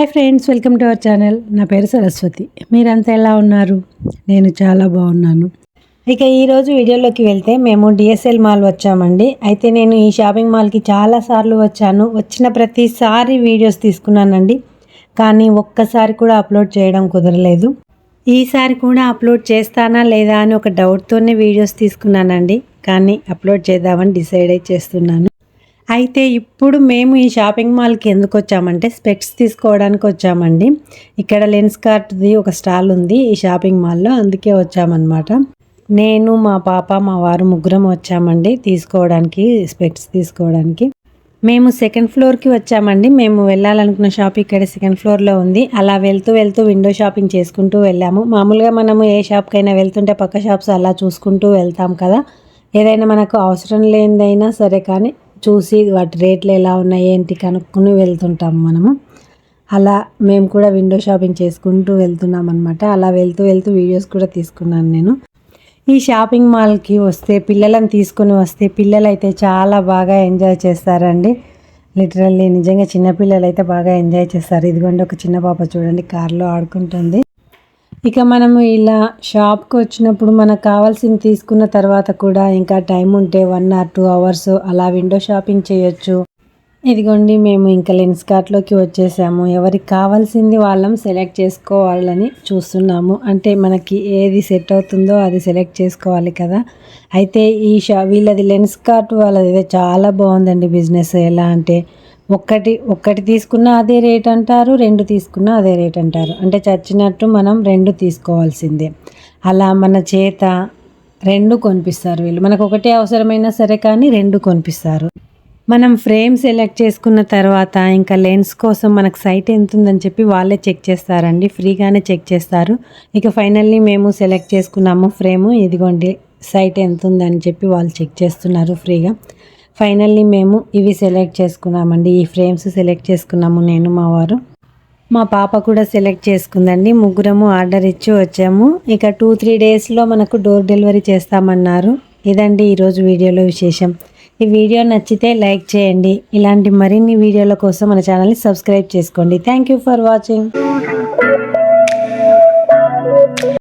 Hi friends welcome to our channel. నా పేరు సరస్వతి. మీరంతా ఎలా ఉన్నారు? నేను చాలా బాగున్నాను. ఇక ఈరోజు వీడియోలోకి వెళ్తే మేము డిఎస్ఎల్ మాల్ వచ్చామండి. అయితే నేను ఈ షాపింగ్ మాల్కి చాలా సార్లు వచ్చాను. వచ్చిన ప్రతిసారి వీడియోస్ తీసుకున్నానండి. కానీ ఒక్కసారి కూడా అప్లోడ్ చేయడం కుదరలేదు. ఈసారి కూడా అప్లోడ్ చేస్తానా లేదా అని ఒక డౌట్తోనే వీడియోస్ తీసుకున్నానండి. కానీ అప్లోడ్ చేద్దామని డిసైడ్ అయి చేస్తున్నాను. అయితే ఇప్పుడు మేము ఈ షాపింగ్ మాల్కి ఎందుకు వచ్చామంటే స్పెక్స్ తీసుకోవడానికి వచ్చామండి. ఇక్కడ లెన్స్ కార్ట్ది ఒక స్టాల్ ఉంది ఈ షాపింగ్ మాల్లో అందుకే వచ్చామన్నమాట. నేను మా పాప మా వారు ముగ్గురం వచ్చామండి తీసుకోవడానికి స్పెక్స్ తీసుకోవడానికి. మేము సెకండ్ ఫ్లోర్కి వచ్చామండి. మేము వెళ్ళాలనుకున్న షాప్ ఇక్కడ సెకండ్ ఫ్లోర్లో ఉంది. అలా వెళ్తూ వెళ్తూ విండో షాపింగ్ చేసుకుంటూ వెళ్ళాము. మామూలుగా మనము ఏ షాప్కైనా వెళ్తుంటే పక్క షాప్స్ అలా చూసుకుంటూ వెళ్తాం కదా. ఏదైనా మనకు అవసరం లేనిదైనా సరే కానీ చూసి వాటి రేట్లు ఎలా ఉన్నాయి ఏంటి కనుక్కుని వెళ్తుంటాం మనము. అలా మేము కూడా విండో షాపింగ్ చేసుకుంటూ వెళ్తున్నాం అనమాట అలా వెళ్తూ వెళ్తూ వీడియోస్ కూడా తీసుకున్నాను నేను. ఈ షాపింగ్ మాల్కి వస్తే పిల్లలను తీసుకొని వస్తే పిల్లలు అయితే చాలా బాగా ఎంజాయ్ చేస్తారండి. లిటరల్లీ నిజంగా చిన్నపిల్లలు అయితే బాగా ఎంజాయ్ చేస్తారు. ఇదిగోండి ఒక చిన్న పాప చూడండి కార్లో ఆడుకుంటుంది. ఇక మనము ఇలా షాప్కి వచ్చినప్పుడు మనకు కావాల్సింది తీసుకున్న తర్వాత కూడా ఇంకా టైం ఉంటే వన్ ఆర్ టూ అవర్స్ అలా విండో షాపింగ్ చేయొచ్చు. ఇదిగోండి మేము ఇంకా లెన్స్ కార్ట్లోకి వచ్చేసాము. ఎవరికి కావాల్సింది వాళ్ళం సెలెక్ట్ చేసుకోవాలని చూస్తున్నాము. అంటే మనకి ఏది సెట్ అవుతుందో అది సెలెక్ట్ చేసుకోవాలి కదా. అయితే ఈ షా వీళ్ళది లెన్స్ కార్ట్ వాళ్ళది చాలా బాగుందండి బిజినెస్. ఎలా అంటే ఒక్కటి ఒక్కటి తీసుకున్నా అదే రేట్ అంటారు రెండు తీసుకున్నా అదే రేట్ అంటారు. అంటే చచ్చినట్టు మనం రెండు తీసుకోవాల్సిందే. అలా మన చేత రెండు కొనిపిస్తారు వీళ్ళు. మనకు ఒకటే అవసరమైనా సరే కానీ రెండు కొనిపిస్తారు. మనం ఫ్రేమ్ సెలెక్ట్ చేసుకున్న తర్వాత ఇంకా లెన్స్ కోసం మనకు సైట్ ఎంత ఉందని చెప్పి వాళ్ళే చెక్ చేస్తారండి. ఫ్రీగానే చెక్ చేస్తారు. ఇక ఫైనల్లీ మేము సెలెక్ట్ చేసుకున్నాము ఫ్రేము. ఇదిగోండి సైట్ ఎంత ఉందని చెప్పి వాళ్ళు చెక్ చేస్తున్నారు ఫ్రీగా. ఫైనల్లీ మేము ఇవి సెలెక్ట్ చేసుకున్నామండి. ఈ ఫ్రేమ్స్ సెలెక్ట్ చేసుకున్నాము నేను మా వారు. మా పాప కూడా సెలెక్ట్ చేసుకుందండి. ముగ్గురము ఆర్డర్ ఇచ్చి వచ్చాము. ఇక టూ త్రీ డేస్లో మనకు డోర్ డెలివరీ చేస్తామన్నారు. ఇదండి ఈరోజు వీడియోలో విశేషం. ఈ వీడియో నచ్చితే లైక్ చేయండి. ఇలాంటి మరిన్ని వీడియోల కోసం మన ఛానల్ని సబ్స్క్రైబ్ చేసుకోండి. Thank you for watching